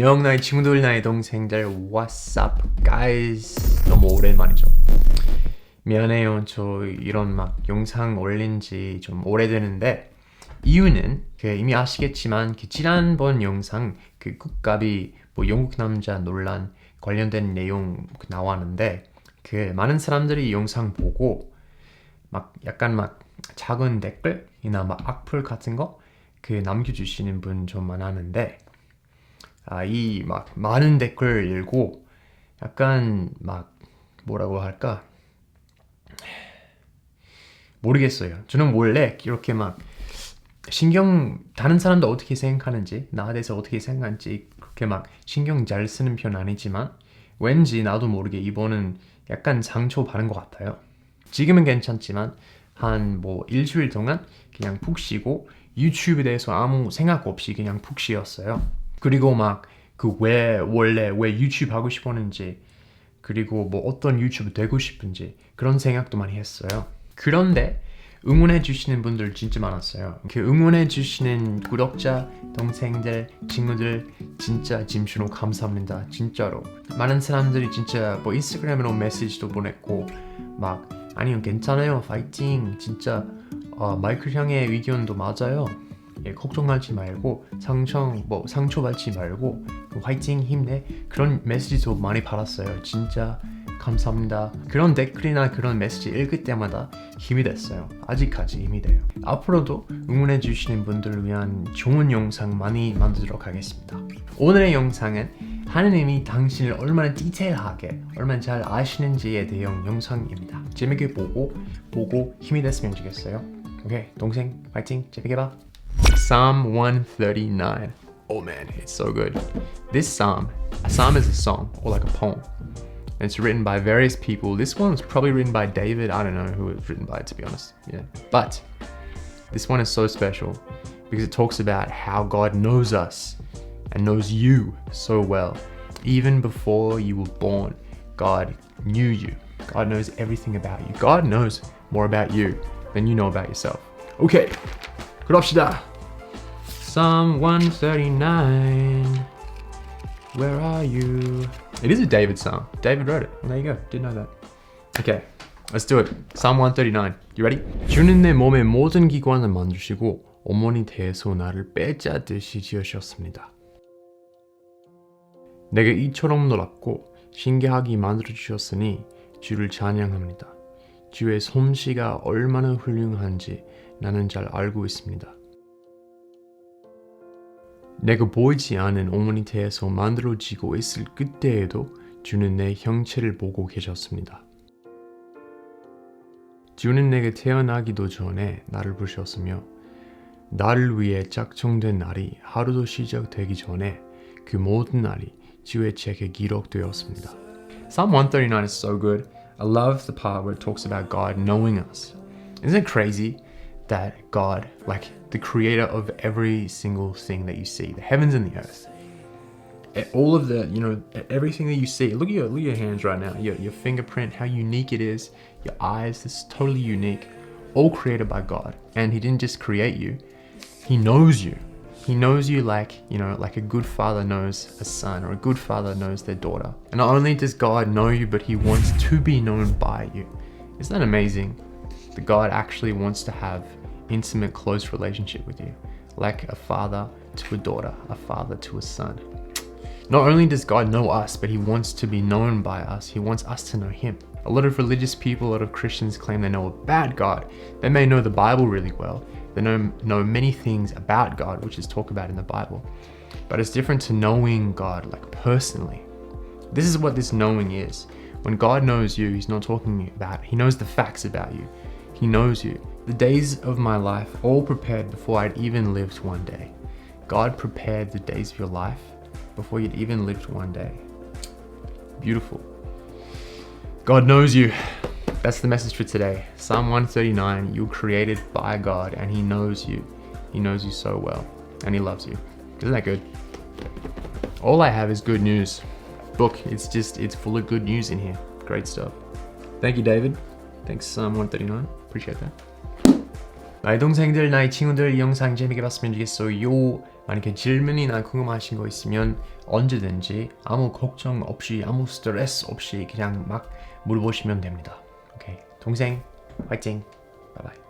안녕 나의 친구들 나의 동생들. What's up guys? 너무 오랜만이죠. 미안해요. 저 이런 막 영상 올린 지 좀 오래되는데 이유는 그 이미 아시겠지만 그 지난번 영상 그 국갑이 뭐 영국 남자 논란 관련된 내용 그 나왔는데 그 많은 사람들이 이 영상 보고 막 약간 막 작은 댓글이나 막 악플 같은 거 그 남겨주시는 분 좀 많았는데 아, 이 막 많은 댓글 읽고 약간 막 뭐라고 할까? 모르겠어요. 저는 원래 이렇게 막 신경 다른 사람도 어떻게 생각하는지 나에 대해서 어떻게 생각하는지 그렇게 막 신경 잘 쓰는 편 아니지만 왠지 나도 모르게 이번은 약간 상처 받은 것 같아요. 지금은 괜찮지만 한 뭐 일주일 동안 그냥 푹 쉬고 유튜브에 대해서 아무 생각 없이 그냥 푹 쉬었어요. 그리고 막 그 왜 원래 왜 유튜브 하고 싶었는지 그리고 뭐 어떤 유튜브 되고 싶은지 그런 생각도 많이 했어요. 그런데 응원해 주시는 분들 진짜 많았어요. 그 응원해 주시는 구독자, 동생들, 친구들 진짜 짐수로 감사합니다. 진짜로. 많은 사람들이 진짜 뭐 인스타그램으로 메시지도 보냈고 막 아니요 괜찮아요 파이팅 진짜 어, 마이클 향의 의견도 맞아요. 예, 걱정하지 말고 상처 뭐 상처 받지 말고 그 화이팅 힘내 그런 메시지도 많이 받았어요. 진짜 감사합니다. 그런 댓글이나 그런 메시지 읽을 때마다 힘이 됐어요. 아직까지 힘이 돼요. 앞으로도 응원해 주시는 분들을 위한 좋은 영상 많이 만들도록 하겠습니다. 오늘의 영상은 하느님이 당신을 얼마나 디테일하게, 얼마나 잘 아시는지에 대한 영상입니다. 재밌게 보고 보고 힘이 됐으면 좋겠어요. 오케이, 동생 파이팅 재밌게 봐. Psalm 139. Oh man, it's so good. This psalm, a psalm is a song or like a poem. And it's written by various people. This one was probably written by David. I don't know who it was written by, to be honest. Yeah. But this one is so special because it talks about how God knows us and knows you so well. Even before you were born, God knew you. God knows everything about you. God knows more about you than you know about yourself. Okay, good option. Psalm 139. Where are you? It is a David psalm. David wrote it. There you go. Didn't know that. Okay, let's do it. Psalm 139. You ready? 주는 내 몸의 모든 기관을 만드시고 어머니 태에서 나를 빼짜듯이 지으셨습니다. 내가 이처럼 놀랍고 신기하게 만들어 주셨으니 주를 찬양합니다. 주의 솜씨가 얼마나 훌륭한지 나는 잘 알고 있습니다. 내가 보이지 않은 어머니 태에서 만들어지고 있을 그때에도 주는 내 형체를 보고 계셨습니다. 주는 내게 태어나기도 전에 나를 부르셨으며 나를 위해 작정된 날이 하루도 시작되기 전에 그 모든 날이 주의 책에 기록되었습니다. Psalm 139 is so good. I love the part where it talks about God knowing us. Isn't it crazy that God, like the creator of every single thing that you see, the heavens and the earth, e- all of the, you know, everything that you see. Look at your look at your hands right now. Your your fingerprint, how unique it is. Your eyes, this is totally unique. All created by God, and He didn't just create you; He knows you. He knows you like, you know, like a good father knows a son or a good father knows their daughter. And not only does God know you, but He wants to be known by you. Isn't that amazing? That God actually wants to have intimate, close relationship with you, like a father to a daughter, a father to a son. Not only does God know us, but He wants to be known by us. He wants us to know Him. A lot of religious people, a lot of Christians claim they know about God. They may know the Bible really well. They know, know many things about God, which is talked about in the Bible. But it's different to knowing God, like personally. This is what this knowing is. When God knows you, He's not talking about, He knows the facts about you. He knows you. The days of my life all prepared before I'd even lived one day. God prepared the days of your life before you'd even lived one day. Beautiful. God knows you. That's the message for today. Psalm 139 You're created by God and He knows you. He knows you so well and He loves you. Isn't that good? All I have is good news. Book, it's just, it's full of good news in here. Great stuff. Thank you, David. Thanks, Psalm 139. Appreciate that. 나의 동생들, 나의 친구들 이 영상 재밌게 봤으면 좋겠어요. 만약에 질문이나 궁금하신 거 있으면 언제든지 아무 걱정 없이 아무 스트레스 없이 그냥 막 물어보시면 됩니다. 오케이 동생 화이팅. 바이바이.